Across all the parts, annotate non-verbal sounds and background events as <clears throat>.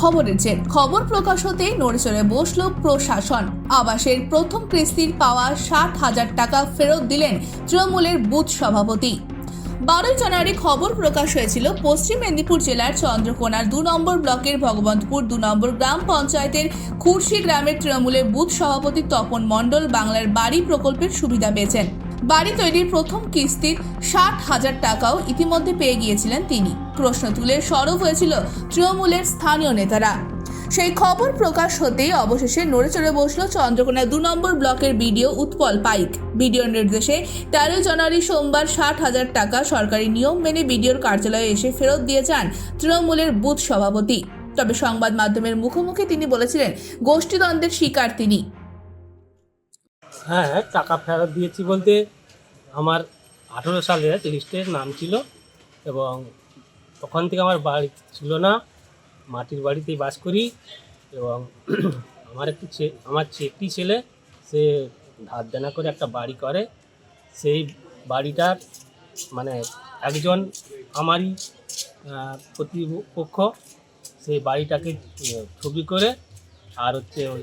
খবরের জের। খবর প্রকাশ হতেই নড়েচড়ে বসল প্রশাসন। আবাসের প্রথম কিস্তির পাওয়া ষাট হাজার টাকা ফেরত দিলেন তৃণমূলের বুথ সভাপতি। বারোই জানুয়ারি খবর প্রকাশ হয়েছিল, পশ্চিম মেদিনীপুর জেলার চন্দ্রকোনার দু নম্বর ব্লকের ভগবন্তপুর দু নম্বর গ্রাম পঞ্চায়েতের খুরশি গ্রামের তৃণমূলের বুথ সভাপতি তপন মণ্ডল বাংলার বাড়ি প্রকল্পের সুবিধা পেয়েছেন। বাড়ি তৈরির প্রথম কিস্তির ষাট হাজার টাকাও ইতিমধ্যে পেয়ে গিয়েছিলেন তিনি। প্রশ্ন তুলে সরব হয়েছিল তৃণমূলের স্থানীয় নেতারা। সেই খবর প্রকাশ হতেই অবশেষে নড়েচড়ে বসল চন্দ্রকোনা দু নম্বর ব্লকের বিডিও উৎপল পাইক। বিডিওর নির্দেশে তেরোই জানুয়ারি সোমবার ষাট হাজার টাকা সরকারি নিয়ম মেনে বিডিওর কার্যালয়ে এসে ফেরত দিয়ে যান তৃণমূলের বুথ সভাপতি। তবে সংবাদ মাধ্যমের মুখোমুখি তিনি বলেছিলেন, গোষ্ঠীদ্বন্দ্বের শিকার তিনি। হ্যাঁ টাকা ফেরত দিয়েছি বলতে আমার আঠেরো সালে লিস্টের নাম ছিল এবং তখন থেকে আমার বাড়ি ছিল না। মাটির বাড়িতেই বাস করি এবং <clears throat> আমার একটি আমার একটি ছেলে, সে ধার দেনা করে একটা বাড়ি করে। সেই বাড়িটার মানে একজন আমারই প্রতিপক্ষ, সেই বাড়িটাকে ছবি করে আর হচ্ছে ওই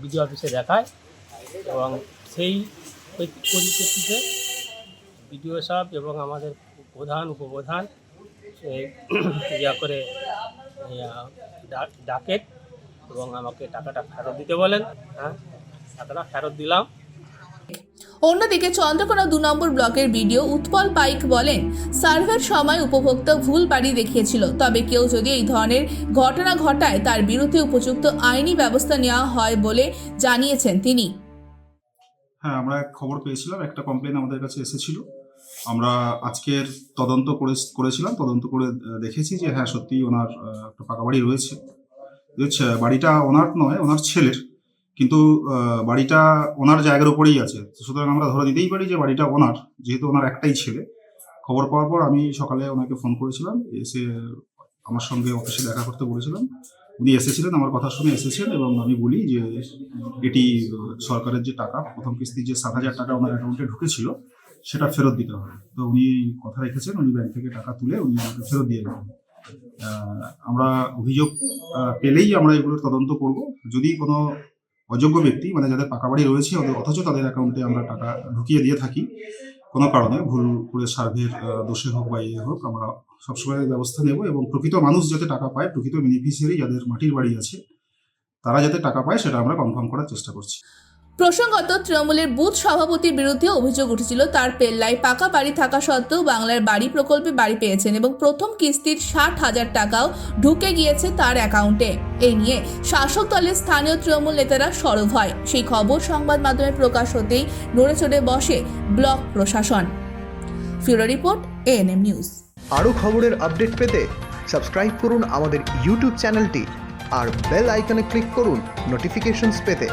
বিডিও অফিসে দেখায়। এবং সেই পরি- পরিপ্রেক্ষিতে বিডিও সাহেব এবং আমাদের প্রধান উপপ্রধান ইয়া করে ডা- ডাকেন এবং আমাকে টাকাটা ফেরত দিতে বলেন। হ্যাঁ টাকাটা ফেরত দিলাম। অন্যদিকে চন্দ্রকোনা দু নম্বর ব্লকের ভিডিও উৎপল পাইক বলেন, সার্ভের সময় উপভোক্তা ভুল বাড়ি দেখিয়েছিল, তবে কেউ যদি এই ধরনের ঘটনা ঘটায়, তার বিরুদ্ধে উপযুক্ত আইনি ব্যবস্থা নেওয়া হয় বলে জানিয়েছেন তিনি। হ্যাঁ আমরা এক খবর পেয়েছিলাম, একটা কমপ্লেন আমাদের কাছে এসেছিল। আমরা আজকের তদন্ত করে করেছিলাম, তদন্ত করে দেখেছি যে হ্যাঁ সত্যি ওনার একটা পাকা বাড়ি রয়েছে। বাড়িটা ওনার নয়, ওনার ছেলের। কিন্তু বাড়িটা ওনার জায়গার উপরেই আছে। সুতরাং আমরা ধরে নিতেই পারি যে বাড়িটা ওনার, যেহেতু ওনার একটাই ছেলে। খবর পাওয়ার পর আমি সকালে ওনাকে ফোন করেছিলাম, এসে আমার সঙ্গে অফিসে দেখা করতে বলেছিলাম। উনি এসেছিলেন, আমার কথা শুনে এসেছেন এবং আমি বলি যে এটি সরকারের যে টাকা, প্রথম কিস্তির যে সাত হাজার টাকা ওনার অ্যাকাউন্টে ঢুকেছিল, সেটা ফেরত দিতে হবে। তো উনি কথা রেখেছেন, উনি ব্যাংক থেকে টাকা তুলে উনি আমাকে ফেরত দিয়ে দেবেন। আমরা অভিযোগ পেলেই আমরা এগুলোর তদন্ত করব। যদি কোনো অযোগ্য ব্যক্তি মানে যাদের পাকা বাড়ি রয়েছে অথচ তাদের অ্যাকাউন্টে আমরা টাকা ঢুকিয়ে দিয়ে থাকি কোনো কারণে ভুল করে সার্ভের দোষে হোক বা ইয়ে হোক, আমরা সবসময় ব্যবস্থা নেব এবং প্রকৃত মানুষ যাতে টাকা পায়, প্রকৃত বেনিফিশিয়ারি যাদের মাটির বাড়ি আছে, তারা যাতে টাকা পায়, সেটা আমরা কনফার্ম করার চেষ্টা করছি। প্রসঙ্গত, তৃণমূলের বুথ সভাপতির বিরুদ্ধে অভিযোগ উঠেছিল তার পেল্লায় পাকা বাড়ি থাকা সত্ত্বেও বাংলার বাড়ি প্রকল্পে বাড়ি পেয়েছেন এবং প্রথম কিস্তির ষাট হাজার টাকাও ঢুকে গিয়েছে তার অ্যাকাউন্টে। এই নিয়ে শাসক দলের স্থানীয় তৃণমূল নেতারা সরব হয়। সেই খবর সংবাদ মাধ্যমে প্রকাশ হতেই নড়ে চড়ে বসে ব্লক প্রশাসন। ফিউরো রিপোর্ট, এএনএম নিউজ। আরও খবরের আপডেট পেতে সাবস্ক্রাইব করুন আমাদের ইউটিউব চ্যানেলটি আর বেল আইকনে ক্লিক করুন নোটিফিকেশনস পেতে।